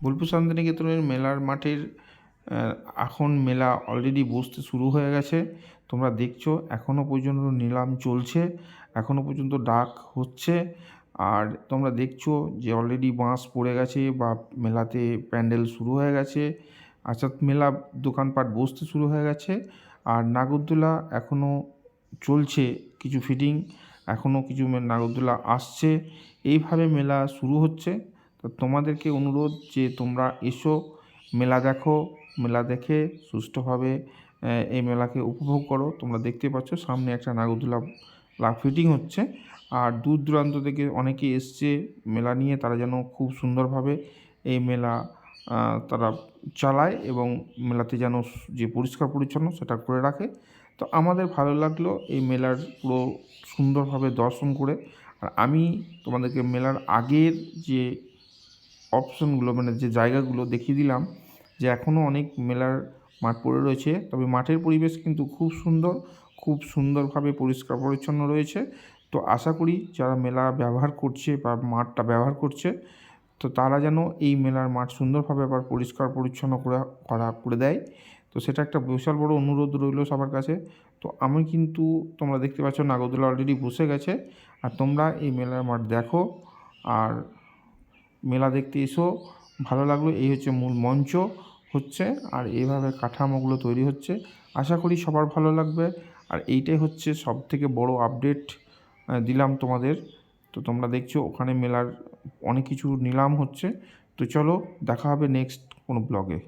বোলপুর শান্তিনিকেতনের মেলার মাঠের এখন মেলা অলরেডি বসতে শুরু হয়ে গেছে। তোমরা দেখছ এখনও পর্যন্ত নিলাম চলছে এখনও পর্যন্ত ডাক হচ্ছে। আর তোমরা দেখছ যে অলরেডি বাঁশ পড়ে গেছে বা মেলাতে প্যান্ডেল শুরু হয়ে গেছে। অর্থাৎ মেলা দোকানপাট বসতে শুরু হয়ে গেছে। আর নাগরদোলা এখনও চলছে কিছু ফিটিং এখনও কিছু নাগরদোলা আসছে। এইভাবে মেলা শুরু হচ্ছে। তো তোমাদেরকে অনুরোধ যে তোমরা এসো, মেলা দেখো, মেলা দেখে সুষ্ঠুভাবে এই মেলাকে উপভোগ করো। তোমরা দেখতে পাচ্ছ সামনে একটা নাগরদোলা লা ফিটিং হচ্ছে। আর দূর দূরান্ত থেকে অনেকে এসছে মেলা নিয়ে, তারা যেন খুব সুন্দরভাবে এই মেলা তারা চালায় এবং মেলাতে যেন যে পরিষ্কার পরিচ্ছন্ন সেটা করে রাখে। তো আমাদের ভালো লাগল এই মেলার পুরো সুন্দরভাবে দর্শন করে। আর আমি তোমাদেরকে মেলার আগের যে অপশনগুলো মানে যে জায়গাগুলো দেখিয়ে দিলাম, যে এখনও অনেক মেলার মাঠ পড়ে রয়েছে। তবে মাঠের পরিবেশ কিন্তু খুব সুন্দর, খুব সুন্দরভাবে পরিষ্কার পরিচ্ছন্ন রয়েছে। তো আশা করি যারা মেলা ব্যবহার করছে বা মাঠটা ব্যবহার করছে, তো তারা যেন এই মেলার মাঠ সুন্দরভাবে আবার পরিষ্কার পরিচ্ছন্ন করে, করা, করে দেয়। তো সেটা একটা বিশাল বড় অনুরোধ রইল সবার কাছে। তো আমি কিন্তু, তোমরা দেখতে পাচ্ছ নাগরদোলা অলরেডি বসে গেছে। আর তোমরা এই মেলার মাঠ দেখো। আর মেলা দেখতে এসো, ভালো লাগল, এই হচ্ছে মূল মঞ্চ হচ্ছে, আর এইভাবে কাঠামোগুলো তৈরি হচ্ছে। আশা করি সবার ভালো লাগবে, আর এইটাই হচ্ছে সব থেকে বড় আপডেট দিলাম তোমাদের। তো তোমরা দেখছ, ওখানে মেলার অনেক কিছু নিলাম হচ্ছে। তো চলো, দেখা হবে নেক্সট কোনো ব্লগে।